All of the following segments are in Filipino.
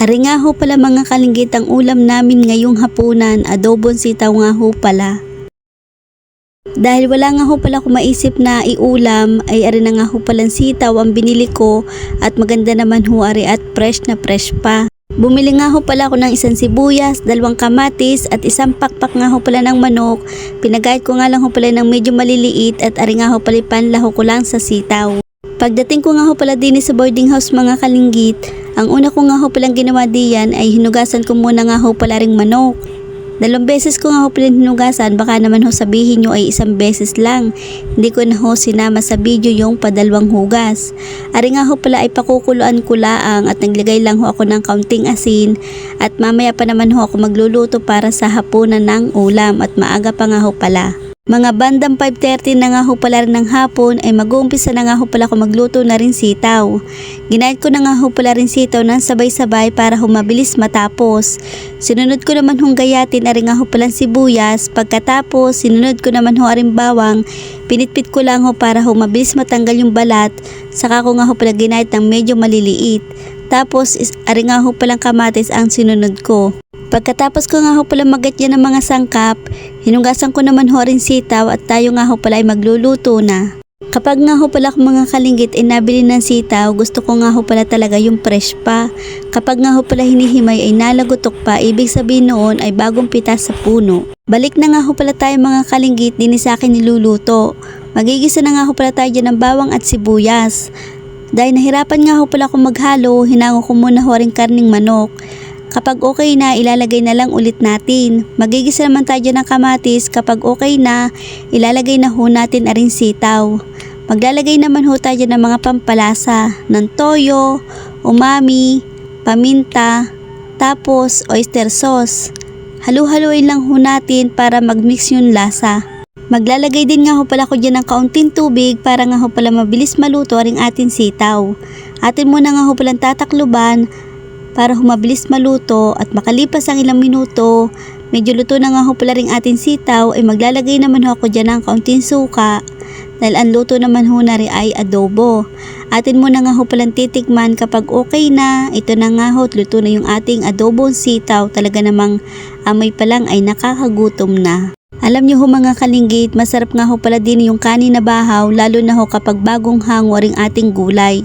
Ari ho pala mga kalinggit ang ulam namin ngayong hapunan, adobong sitaw nga ho pala. Dahil wala nga ho pala akong maisip na iulam, ay ari na nga ho palang sitaw ang binili ko at maganda naman ho ari at fresh na fresh pa. Bumili nga ho pala ako ng isang sibuyas, dalawang kamatis at isang pakpak nga ho pala ng manok. Pinagayat ko nga lang ho pala ng medyo maliliit at ari nga ho pala panlaho ko lang sa sitaw. Pagdating ko nga ho pala din sa boarding house mga kalinggit, ang una ko nga ho palang ginawa diyan ay hinugasan ko muna nga ho pala ring manok. Dalawang beses ko nga ho pala hinugasan, baka naman ho sabihin nyo ay isang beses lang. Hindi ko na ho sinama sa video yung padalawang hugas. Ari nga ho pala ay pakukuluan ko laang at naglagay lang ho ako ng kaunting asin at mamaya pa naman ho ako magluluto para sa hapunan ng ulam at maaga pa nga ho pala. Mga bandang 5.30 na nga ho pala rin ng hapon ay mag-uumpisa na nga ho pala ako magluto na rin sitaw. Ginayad ko na nga ho pala rin sitaw ng sabay-sabay para humabilis matapos. Sinunod ko naman hong gayatin ari nga ho palang sibuyas. Pagkatapos, sinunod ko naman ho aring bawang. Pinitpit ko lang ho para ho mabilis matanggal yung balat. Saka ko nga ho pala ginayad ng medyo maliliit. Tapos, is, ari nga ho palang kamatis ang sinunod ko. Pagkatapos ko nga ho pala magatya ng mga sangkap, hinugasan ko naman ho rin sitaw at tayo nga ho pala ay magluluto na. Kapag nga ho pala akong mga kalinggit ay nabili ng sitaw, gusto ko nga ho pala talaga yung fresh pa. Kapag nga ho pala hinihimay ay nalagotok pa, ibig sabihin noon ay bagong pitas sa puno. Balik na nga ho pala tayo mga kalinggit, din sa akin niluluto. Magigisa na nga ho pala tayo dyan ng bawang at sibuyas. Dahil nahirapan nga ho pala akong maghalo, hinango ko muna ho rin karning manok. Kapag okay na, ilalagay na lang ulit natin. Magigisa naman tayo ng kamatis. Kapag okay na, ilalagay na ho natin aring sitaw. Maglalagay naman ho tayo ng mga pampalasa ng toyo, umami, paminta, tapos oyster sauce. Halu-haluin lang ho natin para magmix yung lasa. Maglalagay din nga ho pala ko dyan ng kaunting tubig para nga ho pala mabilis maluto ring ating sitaw. Atin muna nga ho palang tatakluban para humabilis maluto at makalipas ang ilang minuto, medyo luto na nga ho pala ring ating sitaw ay maglalagay naman ho ako dyan ng kaunting suka dahil ang luto naman ho na rin ay adobo. Atin muna nga ho palang titikman kapag okay na, ito na nga ho, luto na yung ating adobong sitaw, talaga namang amoy pa lang ay nakakagutom na. Alam niyo ho mga kalinggit, masarap nga ho pala din yung kanin na bahaw, lalo na ho kapag bagong hango ring ating gulay.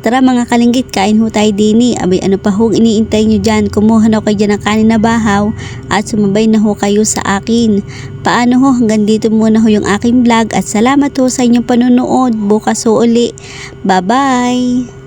Tara mga kalinggit, kain ho tayo dini. Abay ano pa hong iniintay nyo dyan? Kumuha na kayo dyan ng kanin na bahaw at sumabay na ho kayo sa akin. Paano ho? Hanggang dito muna ho yung aking vlog at salamat ho sa inyong panonood. Bukas ho uli. Bye-bye!